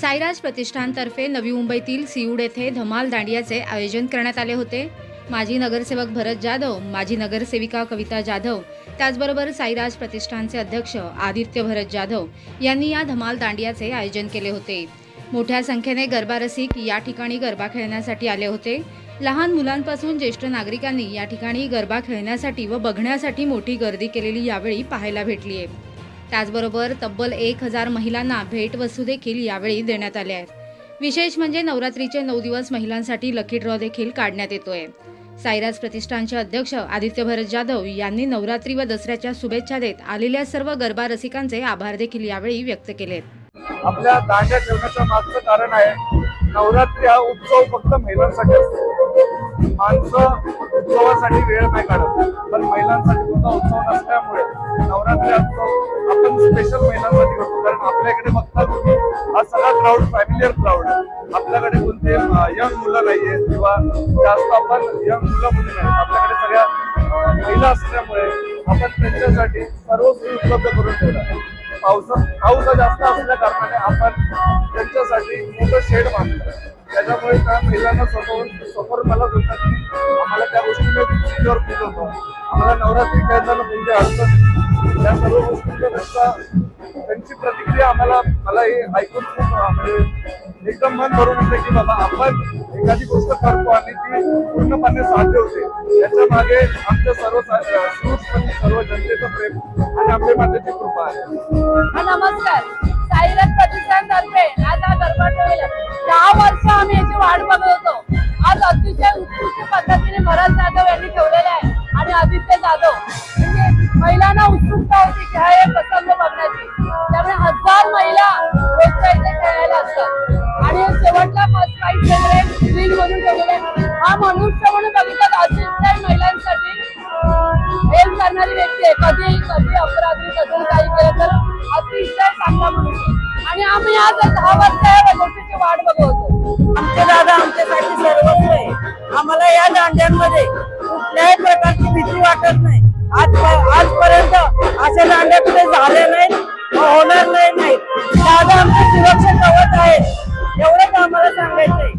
साईराज प्रतिष्ठानतर्फे नवी मुंबईतील सिऊड येथे धमाल दांडियाचे आयोजन करण्यात आले होते. माजी नगरसेवक भरत जाधव माजी नगरसेविका कविता जाधव त्याचबरोबर साईराज प्रतिष्ठानचे अध्यक्ष आदित्य भरत जाधव यांनी या धमाल दांडियाचे आयोजन केले होते. मोठ्या संख्येने गरबा रसिक या ठिकाणी गरबा खेळण्यासाठी आले होते. लहान मुलांपासून ज्येष्ठ नागरिकांनी या ठिकाणी गरबा खेळण्यासाठी व बघण्यासाठी मोठी गर्दी केलेली यावेळी पाहायला भेटली आहे त्याचबरोबर तब्बल एक हजार महिलांना भेटवस्तू देखील यावेळी देण्यात आल्या आहेत. विशेष म्हणजे नवरात्रीचे नऊ दिवस महिलांसाठी लकी ड्रॉ देखील काढण्यात येतोय. साईराज प्रतिष्ठानचे अध्यक्ष आदित्य भरत जाधव यांनी नवरात्री व दसऱ्याच्या शुभेच्छा देत आलेल्या सर्व गरबा रसिकांचे आभार देखील यावेळी व्यक्त केले आपल्या दांड्या ठेवण्याचं मागचं कारण आहे नवरात्री हा उत्सव फक्त महिलांसाठी असतो. माणसं उत्सवासाठी वेळ नाही काढत. पण महिलांसाठी कोणता उत्सव नसल्यामुळे नवरात्री उत्सव आपण स्पेशल महिलांसाठी करतो. कारण आपल्याकडे बघता तुम्ही हा सगळा क्राऊड फॅमिलियर क्राऊड आहे. आपल्याकडे कोणते यंग मुलं नाहीये किंवा जास्त आपण यंग मुलं मुली नाही. आपल्याकडे सगळ्या महिला असल्यामुळे आपण त्यांच्यासाठी सर्व सोयी उपलब्ध करून ठेवलं आहे पाऊस पाऊस जास्त असल्या कारणाने आपण त्यांच्यासाठी मोठं शेड बांधलं त्याच्यामुळे त्या महिलांना स्वतःहून सफर मला बोलतात की आम्हाला त्या गोष्टीने सिक्युअर फील होतो. आम्हाला नवरात्री खेळताना कोणती अडचण? या सर्व गोष्टींचा त्यांची प्रतिक्रिया आम्हाला मला हे ऐकून खूप म्हणजे एकदम मन भरून येते की बाबा आपण एखादी गोष्ट करतो आणि ती पूर्णपणे साध्य होते. याच्या मागे आमच्या सर्व म्हणजे सर्व जनतेचं प्रेम आणि आपल्या मातेची कृपा आहे. नमस्कार. साईरथ प्रतिष्ठानतर्फे आज महिलांना उत्सुकता होती की हा एक प्रसंग बघण्याची. त्यामुळे हजार महिला रोजच्या इथे खेळायला असतात. आणि शेवटला फर्स्ट प्राईज वगैरे ग्रीन म्हणून ठेवलेले हा मनुष्य म्हणून बघितलं अतिशय महिलांसाठी हेल्प करणारी व्यक्ती आहे. कधी कधी अपराधी कधी काही केलं तर अतिशय चांगला मनुष्य. आणि आम्ही आज दहा वर्ष या गोष्टीची वाट बघत होतो. आमचे दादा आमच्यासाठी सर्वस्व आहे. आम्हाला या दांड्यांमध्ये कुठल्याही प्रकारची भीती वाटत नाही. आज आजपर्यंत असे दांडे कुठे झाले नाहीत होणार नाही दादा आमची सुरक्षा कवच आहेत एवढंच आम्हाला सांगायचंय.